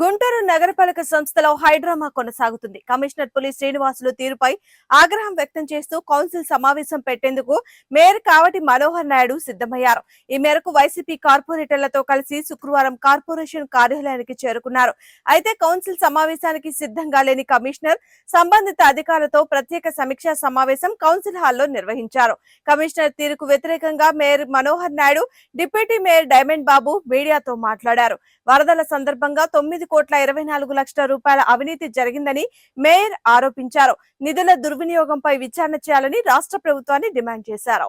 గుంటూరు నగరపాలక సంస్థలో హైడ్రామా కొనసాగుతుంది. కమిషనర్ పులి శ్రీనివాసులు తీరుపై ఆగ్రహం వ్యక్తం చేస్తూ కౌన్సిల్ సమావేశం పెట్టేందుకు మేయర్ కావటి మనోహర్ నాయుడు సిద్ధమయ్యారు. ఈ మేరకు వైసీపీ కార్పొరేటర్లతో కలిసి శుక్రవారం కార్పొరేషన్ కార్యాలయానికి చేరుకున్నారు. అయితే కౌన్సిల్ సమావేశానికి సిద్ధంగా లేని కమిషనర్ సంబంధిత అధికారులతో ప్రత్యేక సమీక్షా సమావేశం కౌన్సిల్ హాల్లో నిర్వహించారు. కమిషనర్ తీరుకు వ్యతిరేకంగా mayor Manohar Naidu deputy mayor Diamond Babu మీడియాతో మాట్లాడారు. వరదల సందర్భంగా తొమ్మిది కోట్ల ఇరవై నాలుగు లక్షల రూపాయల అవినీతి జరిగిందని మేయర్ ఆరోపించారు నిధుల దుర్వినియోగంపై విచారణ చేయాలని రాష్ట్ర ప్రభుత్వాన్ని డిమాండ్ చేశారు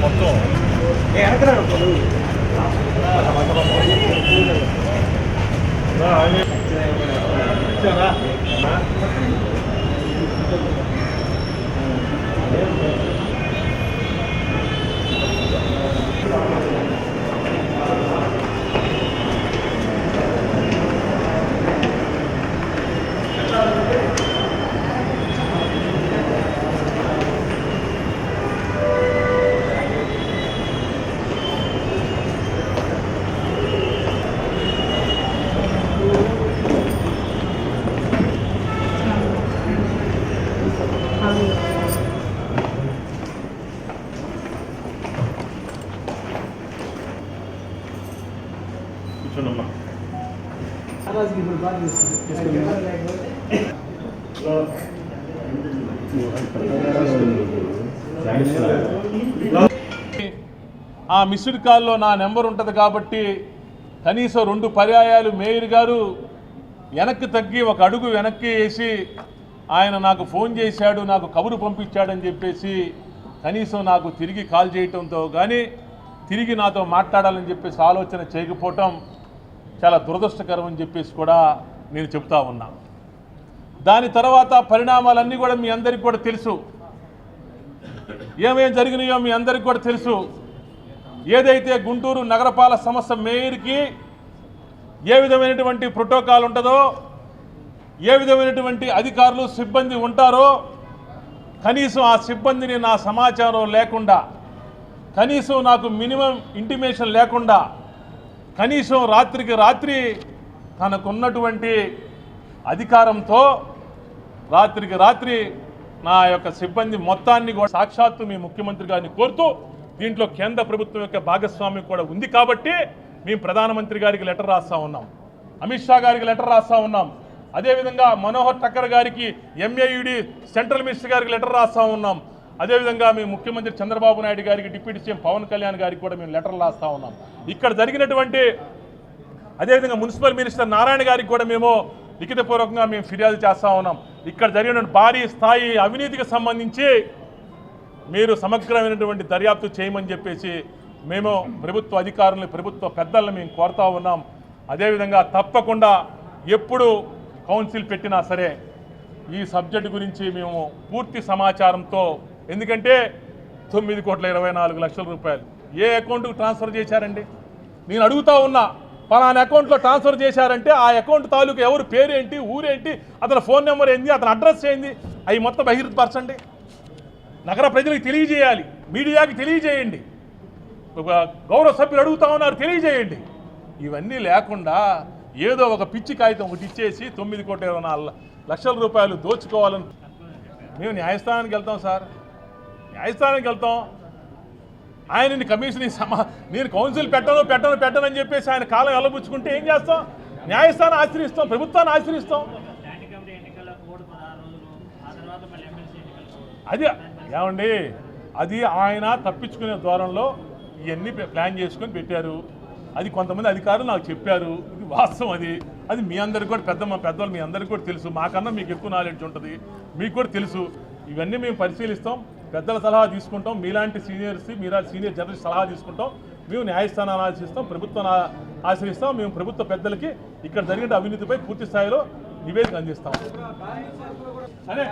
మొత్తం కూర్చోనమ్మా. ఆ మిస్డ్ కాల్లో నా నెంబర్ ఉంటుంది కాబట్టి కనీసం రెండు పర్యాయాలు మేయర్ గారు వెనక్కి తగ్గి ఒక అడుగు వెనక్కి వేసి ఆయన నాకు ఫోన్ చేశాడు నాకు కబురు పంపించాడని చెప్పేసి కనీసం నాకు తిరిగి కాల్ చేయటంతో కానీ తిరిగి నాతో మాట్లాడాలని చెప్పేసి ఆలోచన చేయకపోవటం చాలా దురదృష్టకరం అని చెప్పేసి కూడా నేను చెప్తా ఉన్నా. దాని తర్వాత పరిణామాలన్నీ కూడా మీ అందరికీ కూడా తెలుసు. ఏమేం జరిగినాయో మీ అందరికీ కూడా తెలుసు. ఏదైతే గుంటూరు నగరపాలక సంస్థ మేయర్కి ఏ విధమైనటువంటి ప్రోటోకాల్ ఉంటుందో ఏ విధమైనటువంటి అధికారులు సిబ్బంది ఉంటారో కనీసం ఆ సిబ్బందిని నా సమాచారం లేకుండా కనీసం నాకు మినిమం ఇంటిమేషన్ లేకుండా కనీసం రాత్రికి రాత్రి తనకున్నటువంటి అధికారంతో రాత్రికి రాత్రి నా యొక్క సిబ్బంది మొత్తాన్ని కూడా సాక్షాత్తు మీ ముఖ్యమంత్రి గారిని కోరుతూ దీంట్లో కేంద్ర ప్రభుత్వం యొక్క భాగస్వామ్యం కూడా ఉంది కాబట్టి మేము ప్రధానమంత్రి గారికి లెటర్ రాస్తా ఉన్నాం. అమిత్ షా గారికి లెటర్ రాస్తా ఉన్నాం. అదేవిధంగా మనోహర్ టక్కర్ గారికి ఎంఏయుడి సెంట్రల్ మినిస్టర్ గారికి లెటర్ రాస్తా ఉన్నాం. అదేవిధంగా మేము ముఖ్యమంత్రి చంద్రబాబు నాయుడు గారికి డిప్యూటీ సీఎం పవన్ కళ్యాణ్ గారికి కూడా మేము లెటర్లు రాస్తా ఉన్నాం. ఇక్కడ జరిగినటువంటి అదేవిధంగా మున్సిపల్ మినిస్టర్ నారాయణ గారికి కూడా మేము లిఖితపూర్వకంగా మేము ఫిర్యాదు చేస్తా ఉన్నాం. ఇక్కడ జరిగిన భారీ స్థాయి అవినీతికి సంబంధించి మీరు సమగ్రమైనటువంటి దర్యాప్తు చేయమని చెప్పేసి మేము ప్రభుత్వ అధికారులను ప్రభుత్వ పెద్దలను మేము కోరుతా ఉన్నాం. అదేవిధంగా తప్పకుండా ఎప్పుడు కౌన్సిల్ పెట్టినా సరే ఈ సబ్జెక్టు గురించి మేము పూర్తి సమాచారంతో ఎందుకంటే తొమ్మిది కోట్ల ఇరవై నాలుగు లక్షల రూపాయలు. ఏ అకౌంట్కి ట్రాన్స్ఫర్ చేశారండి? నేను అడుగుతా ఉన్నా పలానా అకౌంట్లో ట్రాన్స్ఫర్ చేశారంటే ఆ అకౌంట్ తాలూకు ఎవరు పేరేంటి ఊరేంటి అతని ఫోన్ నెంబర్ ఏంది అతని అడ్రస్ ఏంది అవి మొత్తం బహిర్పరచండి నగర ప్రజలకు తెలియజేయాలి మీడియాకి తెలియజేయండి. ఒక గౌరవ సభ్యులు అడుగుతా ఉన్నారు తెలియజేయండి. ఇవన్నీ లేకుండా ఏదో ఒక పిచ్చి కాగితం ఒకటి ఇచ్చేసి తొమ్మిది కోట్ల ఇరవై నాలుగు లక్షల రూపాయలు దోచుకోవాలని మేము న్యాయస్థానానికి వెళ్తాం సార్. న్యాయస్థానానికి వెళ్తాం. ఆయనని కమిషన్ సమా నేను కౌన్సిల్ పెట్టను పెట్టను పెట్టను అని చెప్పేసి ఆయన కాలం వెళ్ళబుచ్చుకుంటే ఏం చేస్తాం? న్యాయస్థానం ఆశ్రయిస్తాం ప్రభుత్వాన్ని ఆశ్రయిస్తాం. అది ఏమండి? అది ఆయన తప్పించుకునే ద్వారంలో ఇవన్నీ ప్లాన్ చేసుకొని పెట్టారు. అది కొంతమంది అధికారులు నాకు చెప్పారు. వాస్తవం అది. అది మీ అందరికి కూడా పెద్ద మా పెద్దవాళ్ళు మీ అందరికీ కూడా తెలుసు. మాకన్నా మీకు ఎక్కువ నాలెడ్జ్ ఉంటుంది. మీకు కూడా తెలుసు. ఇవన్నీ మేము పరిశీలిస్తాం. పెద్దల సలహా తీసుకుంటాం. మీలాంటి సీనియర్స్ మీరా సీనియర్ జర్నలిస్ట్ సలహా తీసుకుంటాం. మేము న్యాయస్థానాన్ని ఆశ్రయిస్తాం ప్రభుత్వం ఆశ్రయిస్తాం. మేము ప్రభుత్వ పెద్దలకి ఇక్కడ జరిగిన అవినీతిపై పూర్తి స్థాయిలో నివేదిక అందిస్తాం. అదే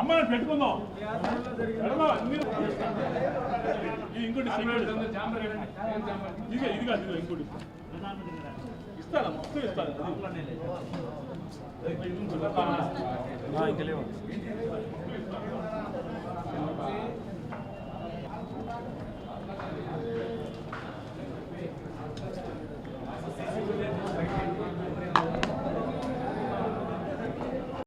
అమ్మని పెట్టుకుందాం. ఇంకోటి ఇదిగా ఇది కాదు ఇంకోటి. ఇస్తాను మొత్తం ఇస్తాను ఇంకా